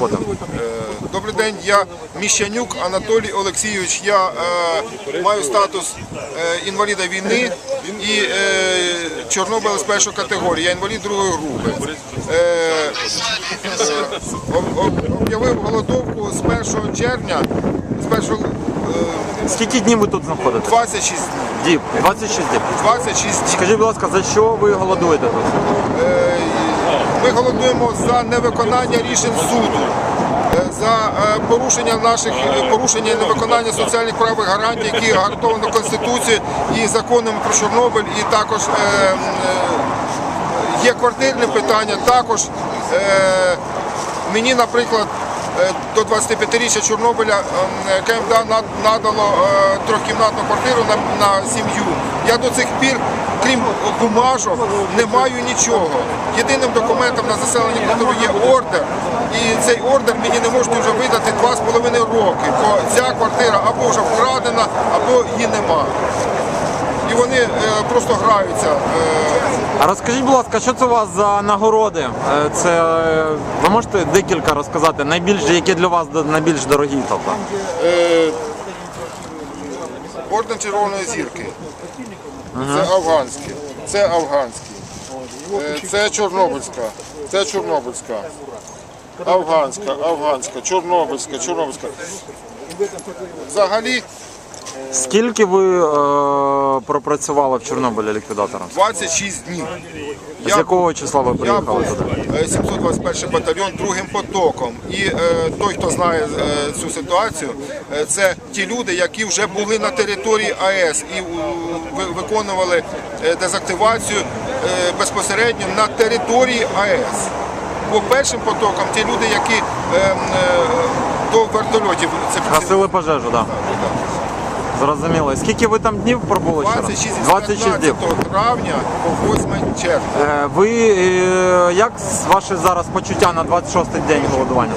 роботи? Добрий день, я Міщанюк Анатолій Олексійович. Я е, маю статус е, інваліда війни і е, Чорнобиля з першої категорії. Я інвалід другої групи. Е, е, об- об- об'явив голодовку з 1 червня, з 1 е, Скільки днів ви тут знаходитесь? 26 днів. Діб, 26 діб. 26 днів. Скажіть, будь ласка, за що ви голодуєте тут? Е, Ми голодуємо за невиконання рішень суду, е, за е, порушення наших е, порушення невиконання соціальних прав і гарантій, які гарантовано Конституцією і законами про Чорнобиль, і також є квартирне питання. Також мені, наприклад. До 25-річчя Чорнобиля ем, КМДА надало трьохкімнатну квартиру на сім'ю. Я до цих пір, крім бумажок, не маю нічого. Єдиним документом на заселення квартиру є ордер. І цей ордер мені не можуть вже видати 2,5 роки. Бо ця квартира або вже вкрадена, або її нема. І вони е, просто граються. е, А розкажіть, будь ласка, що це у вас за нагороди? Е, Це е, ви можете декілька розказати, найбільш які для вас до- найбільш дорогі? Тобто? Е, Орден Червоної зірки. Це афганський. Це афганський. Е, Це Чорнобильська. Це Чорнобильська. Афганська, афганська, Чорнобильська, Чорнобильська. Взагалі Скільки ви е, пропрацювали в Чорнобилі ліквідатором? 26 днів. З якого числа ви Я приїхали був туди? е, 721 батальйон другим потоком. І е, той, хто знає е, цю ситуацію, е, це ті люди, які вже були на території АЕС і е, ви- виконували е, дезактивацію безпосередньо на території АЕС. Бо першим потоком ті люди, які е, е, до вертольотів це Гасили пожежу, так. Да. Зрозуміло. Скільки ви там днів пробули ще 26 26 днів. 15 травня по 8 червня. Е, Ви е, як с- ваші зараз почуття на 26-й день голодування?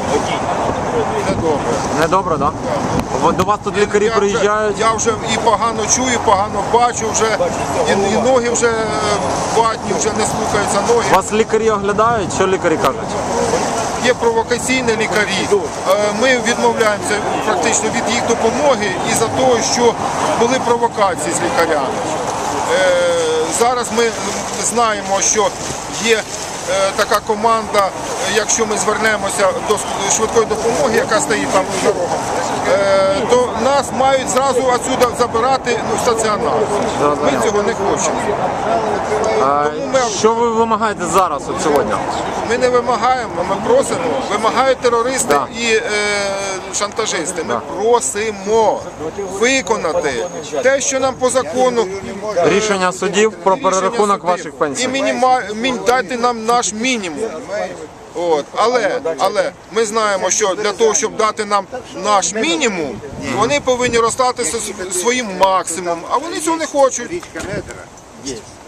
Недобре. Недобре, так? Да? До вас тут лікарі Я вже- приїжджають. Я вже і погано чую, і погано бачу, вже і, і ноги вже е, ватні, вже не слухаються ноги. Вас лікарі оглядають, що лікарі кажуть? Є провокаційні лікарі. Е, Ми відмовляємося практично від їх допомоги і за того, що були провокації з лікарями. Зараз ми знаємо, що є е, така команда, якщо ми звернемося до швидкої допомоги, яка стоїть там за рогом, е, то нас мають зразу отсюди забирати ну, в стаціонар. Ми цього не хочемо. А, Тому ми що ви вимагаєте зараз от сьогодні? Ми не вимагаємо, ми просимо. Вимагають терористи Да. і е, шантажисти. Ми просимо виконати те, що нам по закону Рішення судів про перерахунок ваших пенсій. І мініма, мін, дайте нам наш мінімум. От. Але, але ми знаємо, що для того, щоб дати нам наш мінімум, вони повинні розстатися своїм максимумом, а вони цього не хочуть.